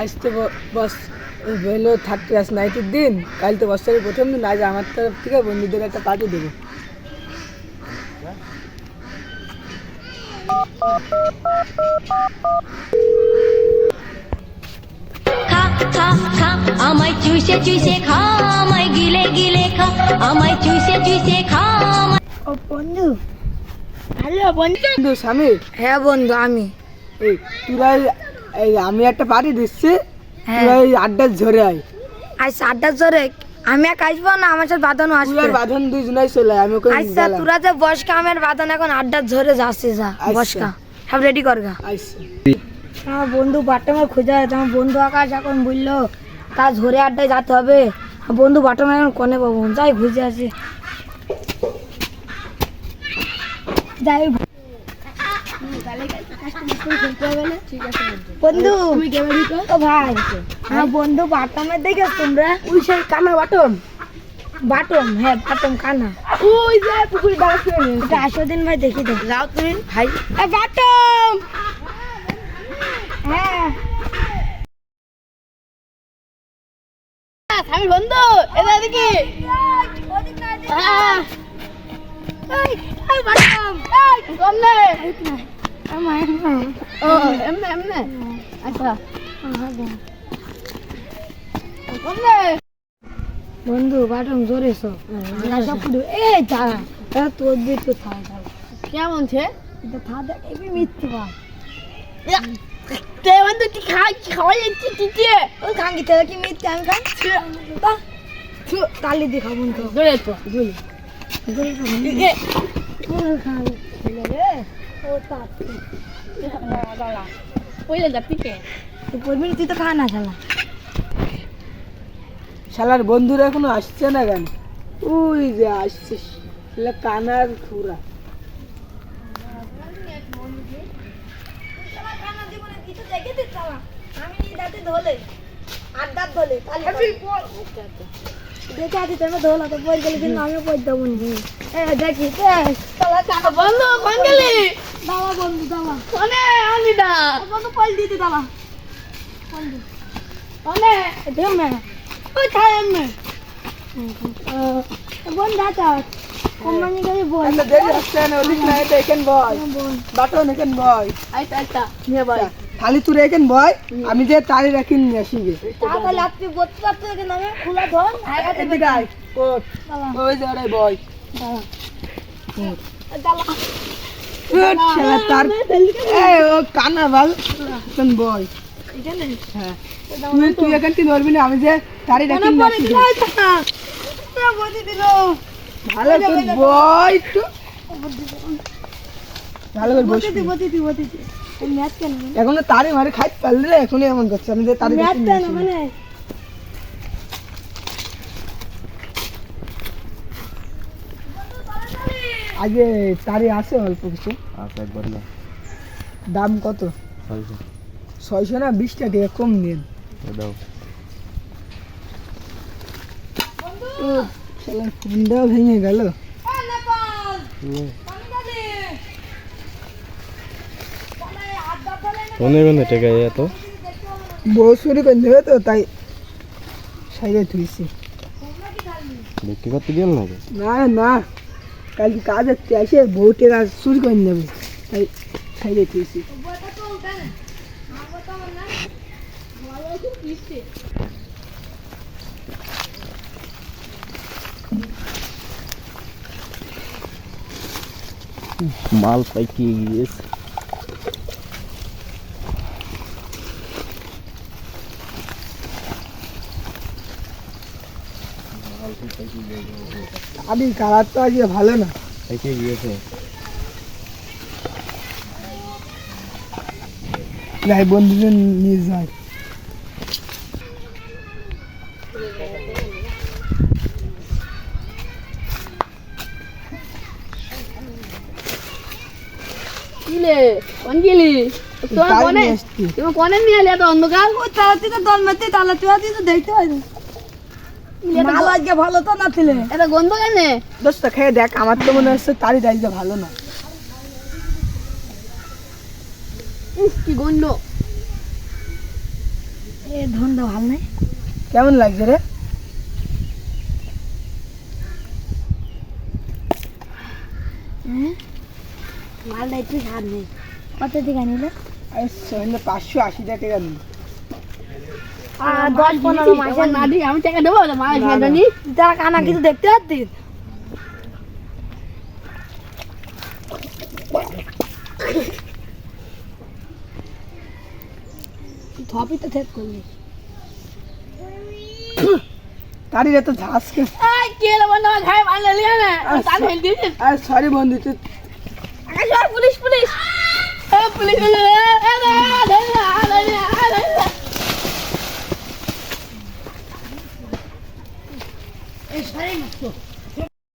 আজ তো বস হলো থার্টি আস নাইটের দিন। কাল তো বছরের প্রথম দিন, আজ আমার তরফ থেকে বন্ধুদের একটা পার্টি দেবো। খা খা খা আমায় চুষে চুষে খা আমায় গিলে গিলে খা আমায় চুষে চুষে খা ও বন্ধু। হ্যালো বন্ধু। স্বামী? হ্যাঁ বন্ধু আমি। এই তোরা এই- আমি একটা পার্টি দিচ্ছি। হ্যাঁ। তোরা এই আড্ডা ঝরে আয়। আজ সাতটার জোরে আমি এক আসব না? আমার সাথে বাঁধানো তুই আসবে। আর বাঁধন দুজনাই চলে আমি ওকে আচ্ছা। তোরা যে বসকা আমার বাঁধান এখন আড্ডার ঝরে যাচ্ছে যা আচ্ছা। বসকা সব রেডি করগা আইসে। আমার বন্ধু বাটমে খুঁজে আছে আমার বন্ধু আকাশ এখন বলল তার ঝরে আড্ডায় যেতে হবে। বন্ধু বাটমে এখন কনে পাবো? যাই খুঁজে আছে যাই বন্ধু ও ভাই আমার বন্ধু বাটমে দেখে তোমরা? ওই সেই কানা বাটন বাটম হ্যাঁ বাটম কানা। ওই যে পুকুরে আসো দিন ভাই দেখি দেখ। যাও তুমি ভাই। বাটম হ্যাঁ। আমি বন্ধু এটা দেখি হ্যাঁ। কমনে আমার ও এমনে এমনে। আচ্ছা। কমনে বন্ধু বাটম জোরে সব সব পুরো এ যা পিকে তুই না, তুই তো খা না শালা শালার বন্ধুরা এখনও আসছে না কেন? ওই যে আসছে শালা কানার খুরা আমি দাঁতে ধলে আড্ডার ধলে দেখে আছি তুমি ধোলা তো পড়ে গেলে কিন্তু আমিও পড়ে দেবো নি। দেখি বন্ধু কোন গেলি দাওয়া বন্ধু দাওয়া কোনে আনি দা বন্ধু পড়ে দিতে দাওয়া কোনে দেও না। ওই খাই এমনি বোন দাতা কোম্পানি করে বল। একটা দেরি আসছে না ওদিক না এটা এখান বয় বাটন এখান বয় আইতা আইতা নিয়ে ভাই খালি তুই এখান বয় আমি যে তারি রাখি নিয়ে আসি গে তাহলে আপনি বলতে আমি খোলা ধর কোট ওই যে ওরে বয় উঠ, শালা তার এই ও কানা বাল এখান বয় হ্যাঁ তুই তুই এখান কি ধরবি না আমি যে তারি রাখি নিয়ে আসি গে। বদি দিল ভালো করে বয় একটু ভালো করে দি দি ম্যাচ কেন এখনও তারি মারি খাই পারলি রে এখনই এমন করছে। আমি যে তারি। মানে? আগে তারি আছে অল্প কিছু। আচ্ছা একবার না। দাম কত? ছয়শো। ছয়শো না বিশ টাকা কম দিন দাও। ফোনটাও ভেঙে গেল। ফোনে কোনে টেকা এত? বউ চুরি করে দেবে তো তাই সাইডে থুইছি বিক্রি করতে গেল নাকি? না না কালকে কাজ হচ্ছে আসে বউ টেকা চুরি করে নেবে তাই সাইডে থুইছি মাল পাইকে গিয়েছে? আমি কালার তো আজকে ভালো না। পাইকে গিয়েছে। যাই বন্ধুদের নিয়ে যাই। তোমার কোনে নিয়ে আসছি। তুমি কোনে নিয়ে এলি? এত অন্ধকার তুই তো দল মারতে তালা তুই তো দেখতে পাই না। মাল আজকে ভালো তো না ছিলে? এটা গন্ধ কেন দোস্ত খেয়ে দেখ আমার তো মনে হচ্ছে তারই ডালটা ভালো না। কি গন্ধ। এ ধন্দা ভালো নেই। কেমন লাগছে রে? মালটা একটু স্বাদ নেই কত থেকে নিলে? পাঁচশো আশি টাকা আর দশ পনেরো মাসের না দিই আমি টাকা দেবো? মা না, না। তারা কানা কিছু দেখতে পাচ্ছিস? থপি তো থেত করলি। তারই রে তো ঝাঁস কে? এই কে রে বন্ধু? আমার মারলে লিয়ে না। তার হেল দিয়েছিস আরে সরি বন্ধু তুই পুলিশ পুলিশ। এ পুলিশ